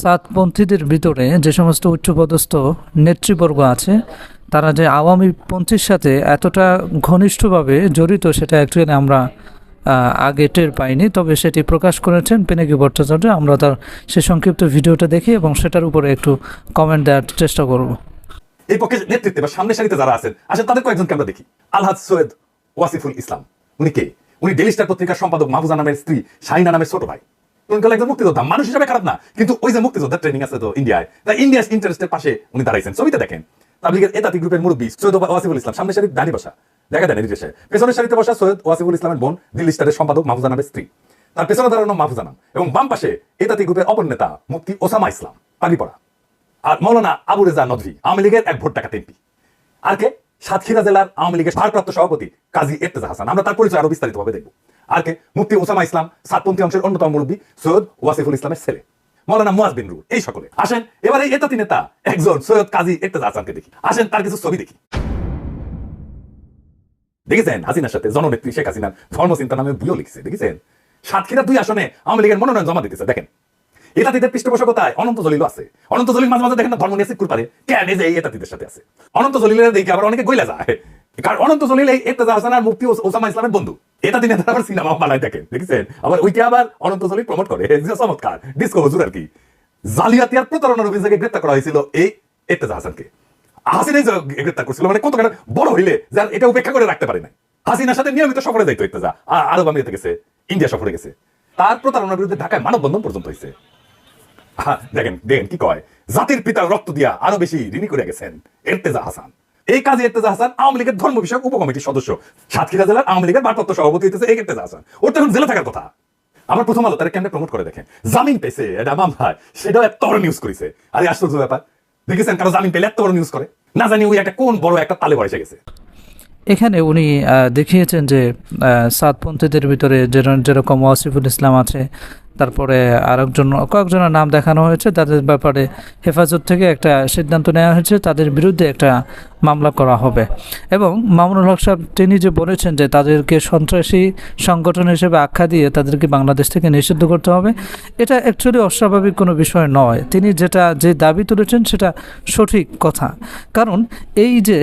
সাতপন্থীদের ভিতরে যে সমস্ত উচ্চপদস্থ নেতৃবর্গ আছে, তারা যে আওয়ামী পন্থীর সাথে এতটা ঘনিষ্ঠভাবে জড়িত সেটা অ্যাকচুয়ালি আমরা আগে টের পাইনি। তবে সেটি প্রকাশ করেছেন পিনাকি ভট্টাচার্য। আমরা তার সে সংক্ষিপ্ত ভিডিওটা দেখি এবং সেটার উপরে একটু কমেন্ট দেওয়ার চেষ্টা করব। এই পক্ষে নেতৃত্বে বা সামনে সারিতে যারা আছেন, আসেন তাদের কয়েকজনকে আমরা দেখি। আলহাজ সৈয়দ ওয়াসিফুল ইসলাম। উনি কে? উনি ডেলি স্টার পত্রিকার সম্পাদক মাহফুজা নামের স্ত্রী শাহিনা নামের ছোট ভাই। একজন মুক্তিযোদ্ধা মানুষ হিসাবে খারাপ না। কিন্তু ওই যে ট্রেনিং আছে তো ইন্ডিয়ায় ইন্ডিয়াস ইন্টারেস্টের পাশে উনি দাঁড়াইছেন। ছবিতে দেখেন। তাবলিগের এতাতি গ্রুপের মুরব্বী সৈয়দ ওয়াসিফুল ইসলাম সারির দাঁড়িয়ে বসা। দেখা দেন পেছনের সারিতে বসা সৈয়দ ওয়াসিফুল ইসলামের বোন দিল্লি স্টারের সম্পাদক স্ত্রী। তার পেছনে দাঁড়ানো মাহফুজা নাম। এবং বাম পাশে এতাতি গ্রুপের অপর নেতা মুফতি ওসামা ইসলাম পাগড়ি আর মৌলানা আবু রেজা নদভি, আওয়ামী লীগের এক ভোট টাকা এমপি। আর কে? সাতক্ষীরা জেলার আওয়ামী লীগের ভারপ্রাপ্ত সভাপতি কাজী এর্তেজা হাসান। আমরা তার পরিচয় আরও বিস্তারিত ভাবে দেখব। আর কে? মুফতি ওসামা ইসলাম, সাতপন্থী অংশের অন্যতম মুরব্বী সৈয়দ ওয়াসিফুল ইসলামের ছেলে। মৌলানা মুয়াজ বিন রুল এই সকলে। আসেন, এবার এই এতাতি নেতা, একজন সৈয়দ কাজী এর্তেজা হাসানকে দেখি। আসেন, তার কিছু ছবি দেখি। দেখেছেন? হাসিনার সাথে জননেত্রী শেখ হাসিনার ধর্মচিন্তা নামে বইও লিখেছে, দেখেছেন? সাতক্ষীরা দুই আসনে আওয়ামী লীগের মনোনয়ন জমা দিতেছে, দেখেন। এতাতিদের পৃষ্ঠপোষকতায় অনন্ত জলিল আছে। অনন্ত জলিল মাঝে মাঝে দেখেন না, ধর্ম নিয়ে সিকুর পারে কেন যে এই এতাতিদের সাথে আছে? অনন্ত জলিলের দেখে আবার অনেকে গইলা যায়। কারণ অনন্ত জলিল এই এর্তেজা হাসান আর মুফতি ওসামা ইসলামের বন্ধু। এটা তিনি আবার সিনেমা বানায় দেখেন দেখেছেন? আবার ওইটা আবার অনন্ত জলিল প্রমোট করে। চমৎকার ডিসকো হুজুর আর কি। জালিয়াতি আর প্রতারণার অভিযোগে গ্রেপ্তার করা হয়েছিল এই এর্তেজা হাসানকে। হাসিনাই গ্রেপ্তার করছিল মানে কত বড় হইলে যার এটা উপেক্ষা করে রাখতে পারে না হাসিনার সাথে নিয়মিত সফরে যাইতো ইর্তেজা আরব আমিরাতে গেছে, ইন্ডিয়া সফরে গেছে। তার প্রতারণার বিরুদ্ধে ঢাকায় মানববন্ধন পর্যন্ত হয়েছে দেখেন দেখেন কি কয়। জাতির পিতার রক্ত দিয়া আরও বেশি ঋণী করে গেছেন এর্তেজা হাসান। এই কাজে এর্তেজা হাসান, আওয়ামী লীগের ধর্ম বিষয়ক উপকমিটির সদস্য। সাতক্ষীরা জেলার আওয়ামী লীগের ভারপ্রাপ্ত সভাপতি হইতেছে এই এর্তেজা হাসান। ওর তো এখন জেলে থাকার কথা। আবার প্রথম আলো তারা কেমনে প্রমোট করে দেখেন? জামিন পেয়েছে, এটা মামলায় সেটাও এত বড় নিউজ করেছে। আরে আশ্চর্য ব্যাপার। দেখেছেন কারও জামিন পেলে এত বড় নিউজ করে? না জানি ওই একটা কোন বড় একটা তালে বয়সে গেছে। এখানে উনি দেখিয়েছেন যে সাতপন্থীদের ভিতরে যেরকম ওয়াসিফুল ইসলাম আছে তারপরে আরেকজন, কয়েকজনের নাম দেখানো হয়েছে, তাদের ব্যাপারে হেফাজত থেকে একটা সিদ্ধান্ত নেওয়া হয়েছে, তাদের বিরুদ্ধে একটা মামলা করা হবে। এবং মামুনুল হক সাহেব, তিনি যে বলেছেন যে তাদেরকে সন্ত্রাসী সংগঠন হিসেবে আখ্যা দিয়ে তাদেরকে বাংলাদেশ থেকে নিষিদ্ধ করতে হবে, এটা অ্যাকচুয়ালি অস্বাভাবিক কোনো বিষয় নয়। তিনি যেটা যে দাবি তুলেছেন সেটা সঠিক কথা। কারণ এই যে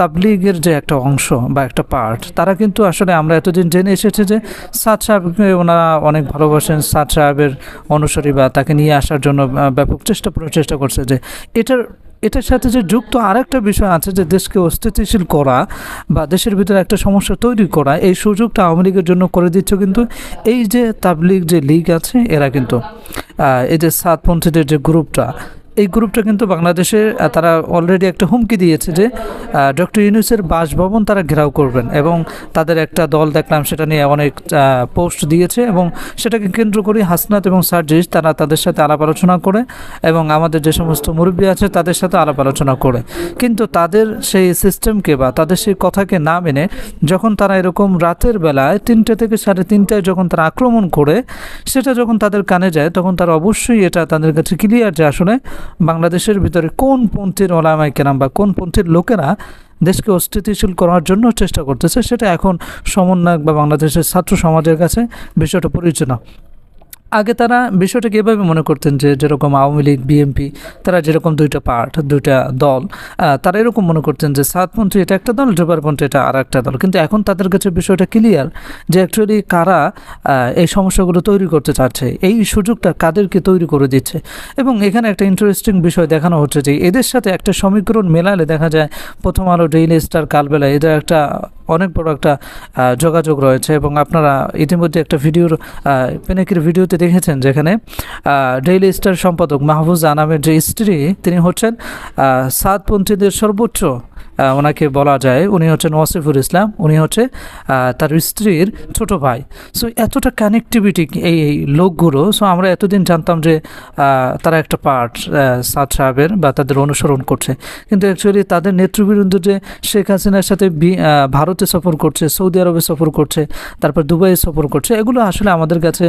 তাবলিগের যে একটা অংশ বা একটা পার্ট তারা কিন্তু আসলে আমরা এতদিন জেনে এসেছি যে সাদ সাহেবকে ওনারা অনেক ভালোবাসেন। সাদ সাহেবের অনুসারী বা তাকে নিয়ে আসার জন্য ব্যাপক চেষ্টা, প্রচেষ্টা করছে যে এটার এটার সাথে যে যুক্ত আরেকটা বিষয় আছে যে দেশকে অস্থিতিশীল করা বা দেশের ভিতরে একটা সমস্যা তৈরি করা, এই সুযোগটা আওয়ামী লীগের জন্য করে দিচ্ছে কিন্তু এই যে তাবলিগ যে লীগ আছে, এরা কিন্তু এই যে সাতপন্থীদের যে গ্রুপটা এই গ্রুপটা কিন্তু বাংলাদেশে তারা অলরেডি একটা হুমকি দিয়েছে যে ডক্টর ইউনুসের বাসভবন তারা ঘেরাও করবেন এবং তাদের একটা দল দেখলাম সেটা নিয়ে অনেক পোস্ট দিয়েছে এবং সেটাকে কেন্দ্র করে হাসনাত এবং সার্জিস তারা তাদের সাথে আলাপ আলোচনা করে এবং আমাদের যে সমস্ত মুরব্বী আছে তাদের সাথে আলাপ আলোচনা করে। কিন্তু তাদের সেই সিস্টেমকে বা তাদের সেই কথাকে না মেনে যখন তারা এরকম রাতের বেলায় তিনটে থেকে সাড়ে তিনটায় যখন তারা আক্রমণ করে, সেটা যখন তাদের কানে যায় তখন তারা অবশ্যই এটা তাদের কাছে ক্লিয়ার যে আসলে বাংলাদেশের ভিতরে কোন পন্থীর ওলামায় কেরাম বা কোন পন্থীর লোকেরা দেশকে অস্থিতিশীল করার জন্য চেষ্টা করতেছে, সেটা এখন সমন্বয়ক বা বাংলাদেশের ছাত্র সমাজের কাছে বিষয়টা পরিচিত। আগে তারা বিষয়টাকে এভাবে মনে করতেন যে যেরকম আওয়ামী লীগ বিএনপি তারা যেরকম দুইটা পার্ট, দুইটা দল তারা এরকম মনে করতেন যে সাতপন্থী এটা একটা দল জোবারপন্থী এটা আর একটা দল। কিন্তু এখন তাদের কাছে বিষয়টা ক্লিয়ার যে অ্যাকচুয়ালি কারা এই সমস্যাগুলো তৈরি করতে চাচ্ছে, এই সুযোগটা কাদেরকে তৈরি করে দিচ্ছে। এবং এখানে একটা ইন্টারেস্টিং বিষয় দেখানো হচ্ছে যে এদের সাথে একটা সমীকরণ মেলালে দেখা যায় প্রথম আলো ডেইলি স্টার কালবেলা, এদের একটা অনেক বড় একটা যোগাযোগ রয়েছে এবং আপনারা ইতিমধ্যে একটা ভিডিওর পেনেকের ভিডিওতে দেখেছেন যেখানে ডেইলি স্টার সম্পাদক মাহফুজ আনামের যে স্ত্রী, তিনি হচ্ছেন সাতপন্থীদের সর্বোচ্চ ওনাকে বলা যায়, উনি হচ্ছেন ওয়াসিফুল ইসলাম, উনি হচ্ছে তার স্ত্রীর ছোট ভাই। সো এতটা কানেক্টিভিটি এই এই লোকগুলো সো আমরা এতদিন জানতাম যে তারা একটা পার্ট সাদ সাহেবের বা তাদের অনুসরণ করছে। কিন্তু অ্যাকচুয়ালি তাদের নেতৃবৃন্দ যে শেখ হাসিনার সাথে ভারতে সফর করছে, সৌদি আরবে সফর করছে, তারপর দুবাইয়ে সফর করছে, এগুলো আসলে আমাদের কাছে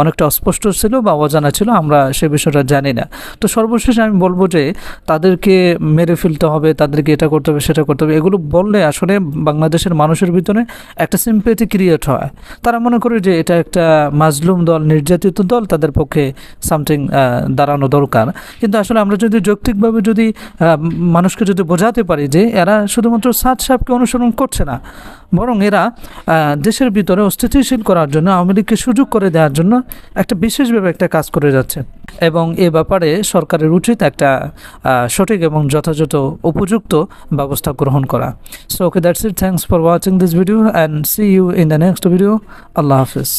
অনেকটা অস্পষ্ট ছিল বা অজানা ছিল, আমরা সে বিষয়টা জানি না। তো সর্বশেষ আমি বলব যে, তাদেরকে মেরে ফেলতে হবে, তাদেরকে এটা করতে হবে। হবে সেটা করতে হবে। এগুলো বললে আসলে বাংলাদেশের মানুষের ভিতরে একটা সিম্পেথি ক্রিয়েট হয়। তারা মনে করে যে এটা একটা মাজলুম দল, নির্যাতিত দল, তাদের পক্ষে সামথিং দাঁড়ানো দরকার। কিন্তু আসলে আমরা যদি যৌক্তিকভাবে যদি মানুষকে যদি বোঝাতে পারি যে এরা শুধুমাত্র সাত সাপকে অনুসরণ করছে না, বরং এরা দেশের ভিতরে অস্থিতিশীল করার জন্য, আওয়ামী লীগকে সুযোগ করে দেওয়ার জন্য একটা বিশেষভাবে একটা কাজ করে যাচ্ছে। এবং এ ব্যাপারে সরকারের উচিত একটা সঠিক এবং যথাযথ উপযুক্ত ব্যবস্থা গ্রহণ করা। So okay that's it thanks for watching this video and see you in the next video Allah Hafiz.